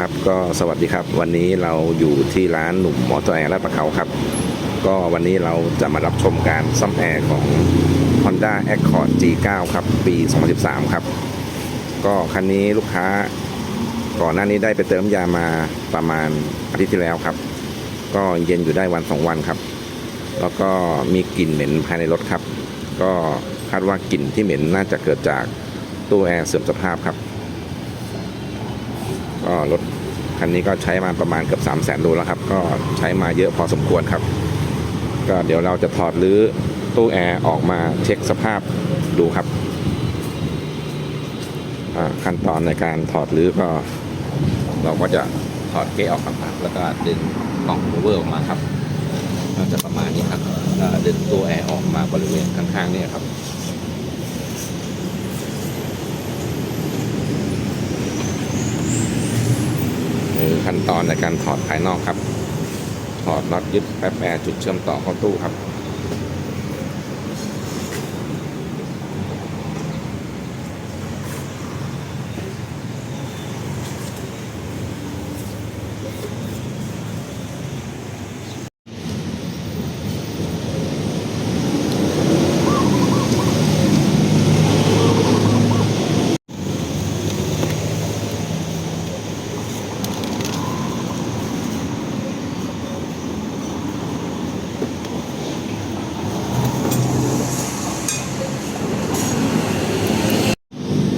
ครับก็สวัสดีครับ วันนี้เราอยู่ที่ร้านหนุ่มมอเตอร์แอร์แลาดประเขาครับ ก็วันนี้เราจะมารับชมการซ่อมแอร์ของ Honda Accord G9 ครับ ปี 2013 ครับ ก็คันนี้ลูกค้าก่อนหน้านี้ได้ไปเติมยามาประมาณอาทิตย์ที่แล้วครับ ก็เย็นอยู่ได้วันสองวันครับ แล้วก็มีกลิ่นเหม็นภายในรถครับ ก็คาดว่ากลิ่นที่เหม็นน่าจะเกิดจากตู้แอร์เสื่อมสภาพครับ ก็รถคันนี้ก็ใช้มาประมาณเกือบ3 0 0แสนโลแล้วครับ ก็ใช้มาเยอะพอสมควรครับ ก็เดี๋ยวเราจะถอดรื้อตู้แอร์ออกมาเช็คสภาพดูครับขั้นตอนในการถอดรื้อก็ เราก็จะถอดเกยร์ออกครับ แล้วก็ดึงกล่องโอเวอร์ออกมาครับก็จะประมาณนี้ครับดึงตู้แอร์ออกมาบริเวณข้างๆนี่ครับ คือขั้น ตอนในการถอดภายนอกครับ ถอดน็อตยึดแป๊บแอร์จุดเชื่อมต่อเข้าตู้ครับ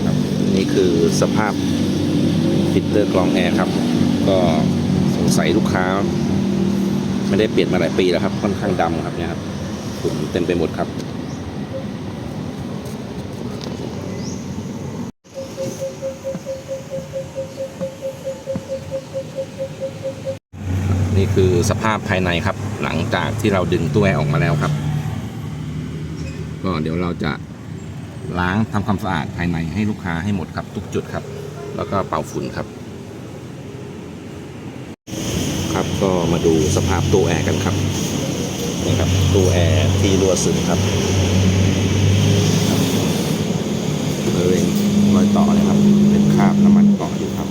ครับนี่คือ สภาพฟิลเตอร์กรองแอร์ครับ ก็สงสัยลูกค้า ไม่ได้เปลี่ยนมาหลายปีแล้วครับ ค่อนข้างดำครับเนี่ยครับฝุ่นเต็มไปหมดครับนี่คือสภาพภายในครับ หลังจากที่เราดึงตู้แอร์ออกมาแล้วครับ ก็เดี๋ยวเราจะ ล้างทำความสะอาดภายในให้ลูกค้าให้หมดครับทุกจุดครับ แล้วก็เป่าฝุ่นครับ ครับก็มาดูสภาพตู้แอร์กันครับนี่ครับตู้แอร์ที่รั่วซึมครับบริเวณรอยต่อเลยครับ เป็นคราบน้ำมันเกาะอยู่ครับ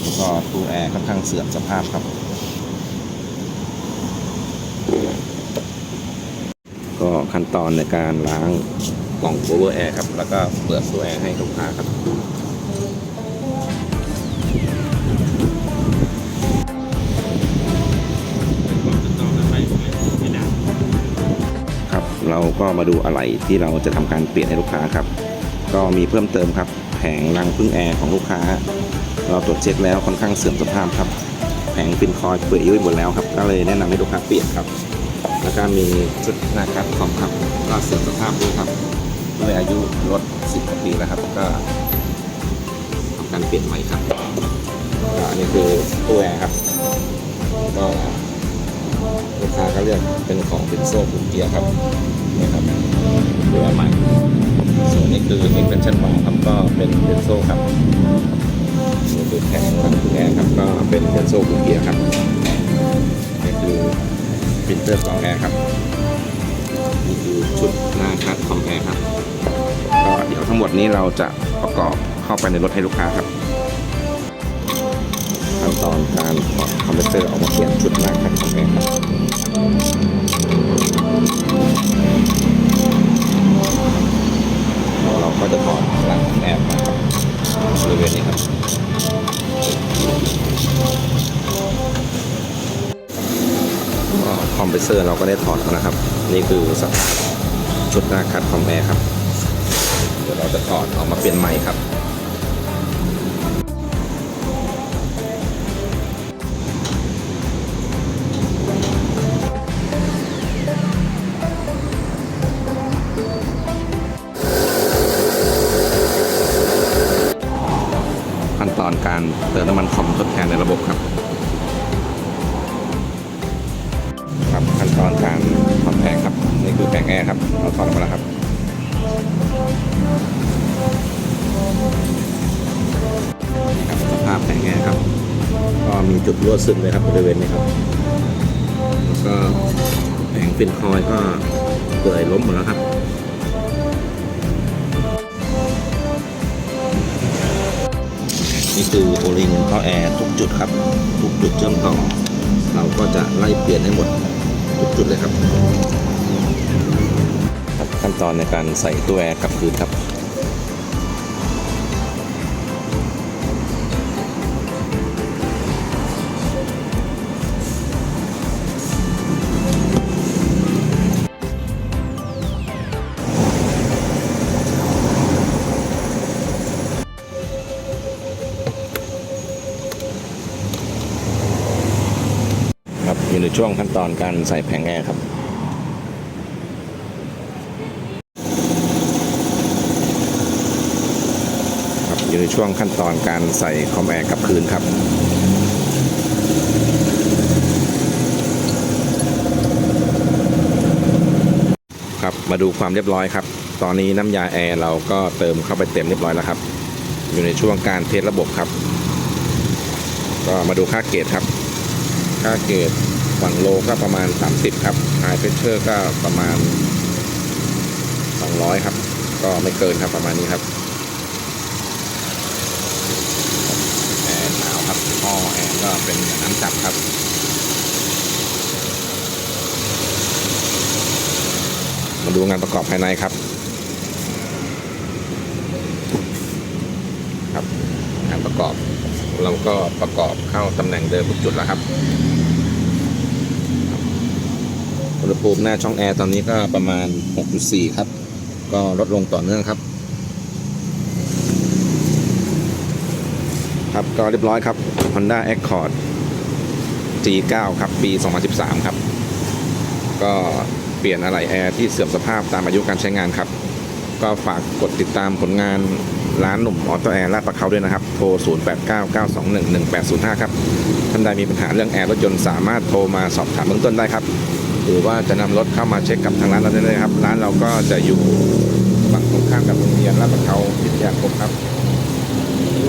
แล้วก็ตู้แอร์ค่อนข้างเสื่อมสภาพครับก็ขั้นตอนในการล้าง กล่องโอเวอร์แอร์ครับ แล้วก็เปิดตัวแอร์ให้ลูกค้าครับครับ เราก็มาดูอะไรที่เราจะทำการเปลี่ยนให้ลูกค้าครับ ก็มีเพิ่มเติมครับ แผงรังพึ่งแอร์ของลูกค้า เราตรวจเช็คแล้วค่อนข้างเสื่อมสภาพครับ แผงฟินคอยเปื่อยยุ่ยหมดแล้วครับ ก็เลยแนะนำให้ลูกค้าเปลี่ยนครับแล้วก็มีชุดน้าคัดคอมครับก็เสื่อมสภาพด้วยครับ ด้วยอายุรถ 10กว่าปีแล้วครับ ก็ทำการเปลี่ยนใหม่ครับอันนี้คือตู้แอร์ครับ ก็ลูกค้าก็เลือกเป็นของเป็นโซ่ผูกเกียร์ครับนี่ครับตัวใหม่ส่วนนี้คือ extension bar ครับก็เป็นเป็นโซ่ครับนี่คือแผงของตู้แอร์ครับก็เป็นเป็นโซ่ผูกเกียร์ครับนี่คือปรินเตอร์กรองแอร์ครับนี่คือชุดหน้าคัดคอมแอร์ครับ ทั้งหมดนี้เราจะประกอบเข้าไปในรถให้ลูกค้าครับขั้นตอนการถอดคอมเพรสเซอร์ออกมาเปลี่ยนชุดหน้าคัดคอมแอร์ครับเราก็จะถอดหลังคอมแอร์มาครับบริเวณนี้ครับคอมเพรสเซอร์เราก็ได้ถอดแล้วนะครับ นี่คือสภาพชุดหน้าคัดคอมแอร์ครับ เดี๋ยวเราจะถอดออกมาเปลี่ยนใหม่ครับขั้นตอนการเติมน้ำมันคอมทดแทนในระบบครับ ครับขั้นตอนการถอดแผงครับ นี่คือแผงแอร์ครับเราถอดออกมาแล้วครับนี่ครับ สภาพแผงแอร์ครับ ก็มีจุดรั่วซึมเลยครับบริเวณนี้ครับ แล้วก็แผงฟินคอยก็เปื่อยล้มหมดแล้วครับนี่คือโอลิงท่อแอร์ทุกจุดครับ ทุกจุดเชื่อมต่อ เราก็จะไล่เปลี่ยนให้หมด ทุกจุดเลยครับ ขั้นตอนในการใส่ตัวแอร์กลับคืนครับครับอยู่ในช่วงขั้นตอนการใส่แผงแอร์ครับ ครับ อยู่ในช่วงขั้นตอนการใส่คอมแอร์กลับคืนครับครับมาดูความเรียบร้อยครับ ตอนนี้น้ำยาแอร์เราก็เติมเข้าไปเต็มเรียบร้อยแล้วครับ อยู่ในช่วงการเทสระบบครับ ก็มาดูค่าเกรดครับ ค่าเกรดฝั่งโลก็ประมาณ 30 ครับไฮเพชเชอร์ก็ประมาณ 200 ครับ ก็ไม่เกินครับประมาณนี้ครับ แอร์หนาวครับท่อแอร์ก็ เป็นน้ำจับครับมาดูงานประกอบภายในครับ ครับงานประกอบ เราก็ประกอบเข้าตำแหน่งเดิมทุกจุดแล้วครับอุณหภูมิหน้าช่องแอร์ตอนนี้ก็ประมาณ 6.4 ครับ ก็ลดลงต่อเนื่องครับ ครับก็เรียบร้อยครับ Honda Accord G9 ครับ ปี 2013 ครับ ก็เปลี่ยนอะไหล่แอร์ที่เสื่อมสภาพตามอายุการใช้งานครับ ก็ฝากกดติดตามผลงานร้านหนุ่มออโตแอร์ลาดประเขาด้วยนะครับ โทร 0899211805 ครับ ท่านใดมีปัญหาเรื่องแอร์รถยนต์สามารถโทรมาสอบถามเบื้องต้นได้ครับ หรือว่าจะนำรถเข้ามาเช็คกับทางร้านเราได้เลยครับ ร้านเราก็จะอยู่ฝั่งตรงข้ามกับโรงเรียนลาดประเขาพิทยาคมครับ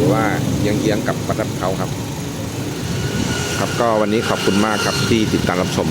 รือว่าเยี้ยงๆกับวัดาดประเขาครับ ครับก็วันนี้ขอบคุณมากครับที่ติดตามรับชม